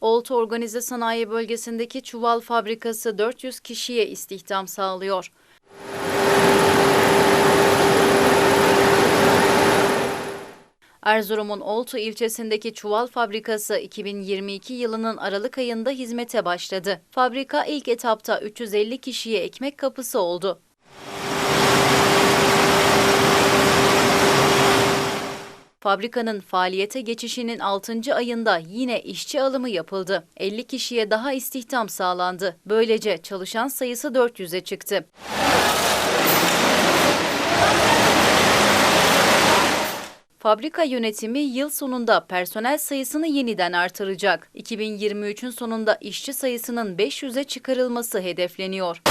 Oltu Organize Sanayi Bölgesi'ndeki çuval fabrikası 400 kişiye istihdam sağlıyor. Erzurum'un Oltu ilçesindeki çuval fabrikası 2022 yılının Aralık ayında hizmete başladı. Fabrika ilk etapta 350 kişiye ekmek kapısı oldu. Fabrikanın faaliyete geçişinin 6. ayında yine işçi alımı yapıldı. 50 kişiye daha istihdam sağlandı. Böylece çalışan sayısı 400'e çıktı. Fabrika yönetimi yıl sonunda personel sayısını yeniden artıracak. 2023'ün sonunda işçi sayısının 500'e çıkarılması hedefleniyor.